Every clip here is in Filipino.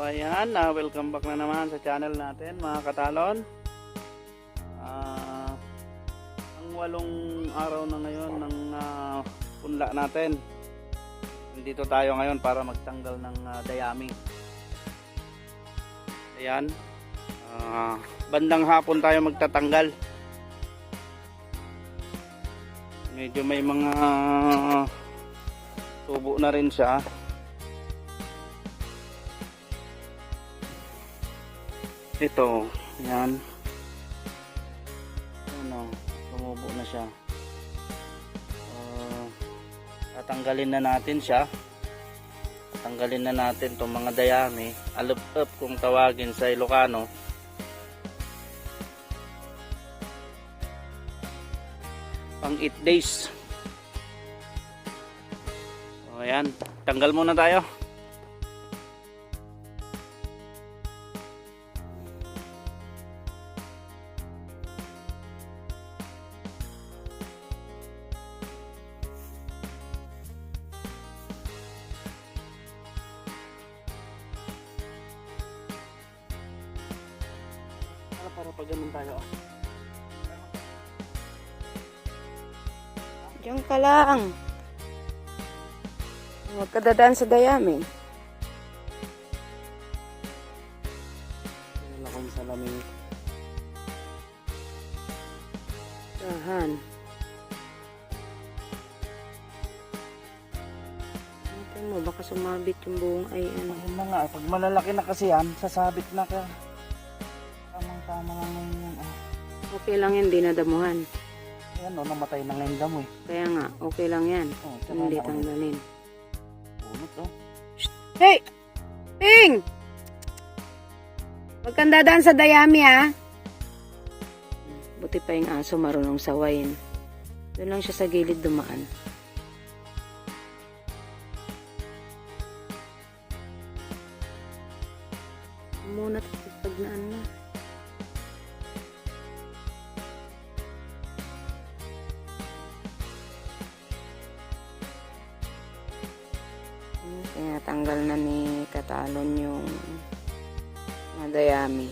ayan, na welcome back na naman sa channel natin mga katalon. Ah, ang walong araw na ngayon ng ah, punla natin. Nandito tayo ngayon para magtanggal ng ah, dayami. Ayan. Ah, bandang hapon tayo magtatanggal. Medyo may mga tubo na rin siya. Ito, yan. Ano, tumubo na siya. Ah, tatanggalin na natin siya. Tatanggalin na natin itong mga dayami. Alup up kung tawagin sa Ilocano. Pang 8 days. O yan, tanggal muna tayo. Pag ganun tayo. Diyan ka lang. Huwag ka dadaan sa dayami. Wala akong salamin. Dahan. Tingnan mo, baka sumabit yung buong ay ano. Ayun na nga, pag malalaki na kasi yan, sasabit na ka. Tama nga ngayon yan. Ah, Okay lang yan, di nadamuhan. ayan o, namatay na ngayon damo eh. Kaya nga, okay lang yan. Oh, Hindi na tanggalin. Unot oh. Hey! Ping! Huwag kang dadaan sa dayami, ha? Buti pa yung aso marunong sawayin. Doon lang siya sa gilid dumaan. Muna pag naan na. Kaya tanggal na ni Katalon yung mga dayami.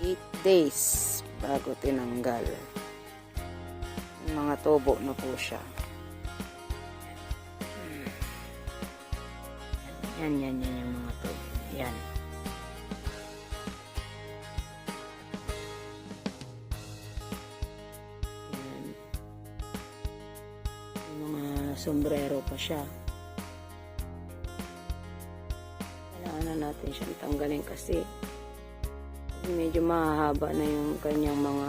8 days bago tinanggal. Mga tubo na po siya. Yan, yan, yan yung mga tubo. Yan. Yan. Yung sombrero pa siya. Natin siyang tanggalin kasi medyo mahahaba na yung kanyang mga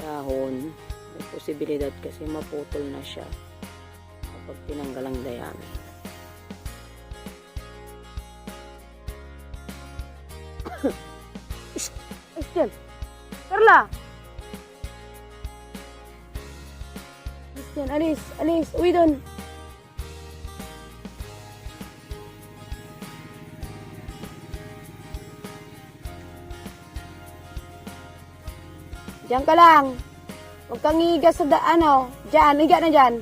dahon. May posibilidad kasi maputol na siya kapag tinanggal ang dayami. Christian! Carla! Christian, alis! Alis! Uwi doon! Diyan ka lang. Huwag kang higa sa da, ano. Diyan, higa na diyan.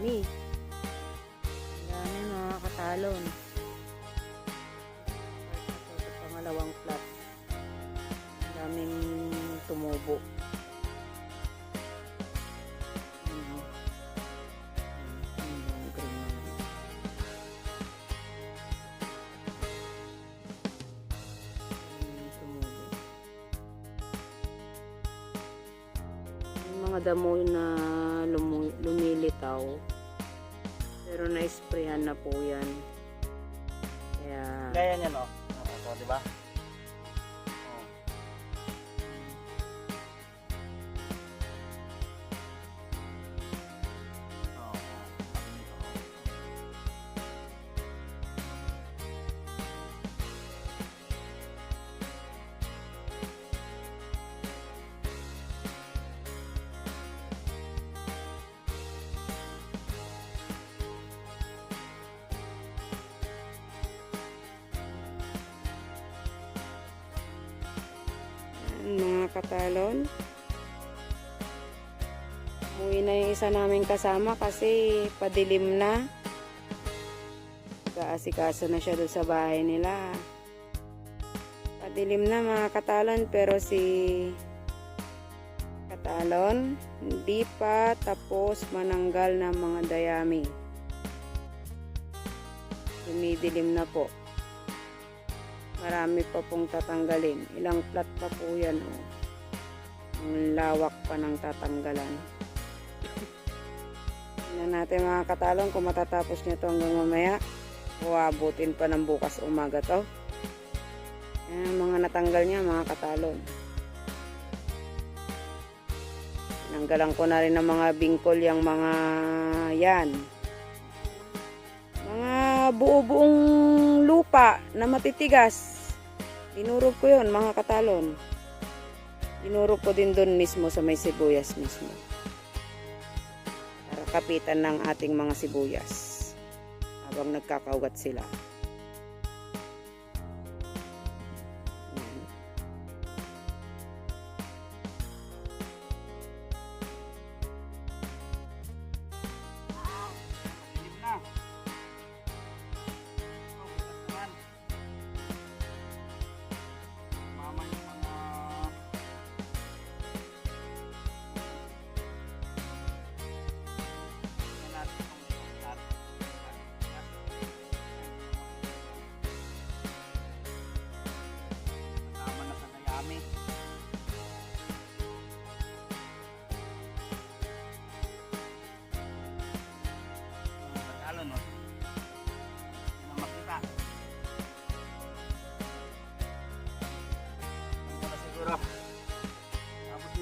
Meron na. Dami. Dami mga katalon. Ito, pangalawang flat. Ang daming tumubo. Mga damo na lumu- lumilitaw. Pero na-sprayan na po yan. Kaya, Gaya niya no. Oo, di mga katalon. Umuwi na yung isa naming kasama kasi padilim na. Kaasikaso na siya doon sa bahay nila. Padilim na mga katalon pero si katalon hindi pa tapos mananggal ng mga dayami. Dumidilim na po. Marami pa pong tatanggalin. Ilang plat pa po yan. Oh. Ang lawak pa ng tatanggalan. Tingnan natin mga katalon kung matatapos nito hanggang mamaya. O abutin pa ng bukas umaga to. Yan, mga natanggal niya mga katalon. Nanggalan ko na rin ng mga bingkol yung mga yan. Buo-buong lupa na matitigas. Dinurog ko yun, mga katalon. Dinurog ko din doon mismo sa may sibuyas mismo. Para kapitan ng ating mga sibuyas. Habang nagkakaugat sila.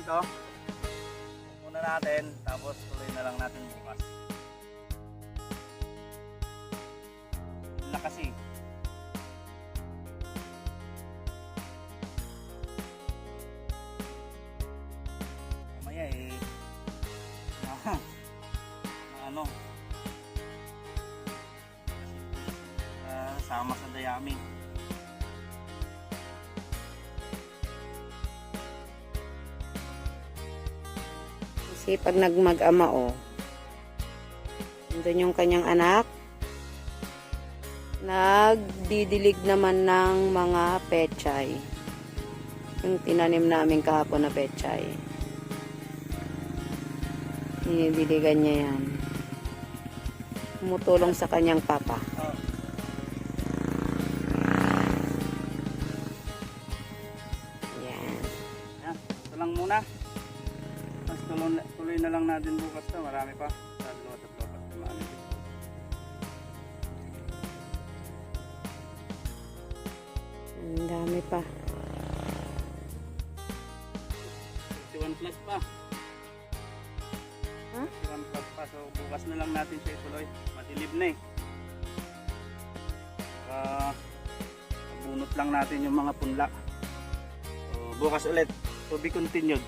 Dito, muna natin, tapos tuloy na lang natin bukas. Na kasi. Mamaya eh, na, na ano, Ah, sama sa dayami. Kasi pag nagmag-ama o, nandun yung kanyang anak, nagdidilig naman ng mga pechay. Yung tinanim namin kahapon na pechay. Dinidiligan niya yan. Tumutulong sa kanyang papa. Oh. Yan. Yan, ito lang muna. Tuloy, tuloy na lang natin bukas to. Marami pa. Tatlo, tatlo, tatlo. Marami. Ang dami pa. 51 plus pa. Ha? 51 plus pa. So bukas na lang natin siya ituloy. Madilim na eh. Uh, bunot lang natin yung mga punla. So, bukas ulit. To be continued.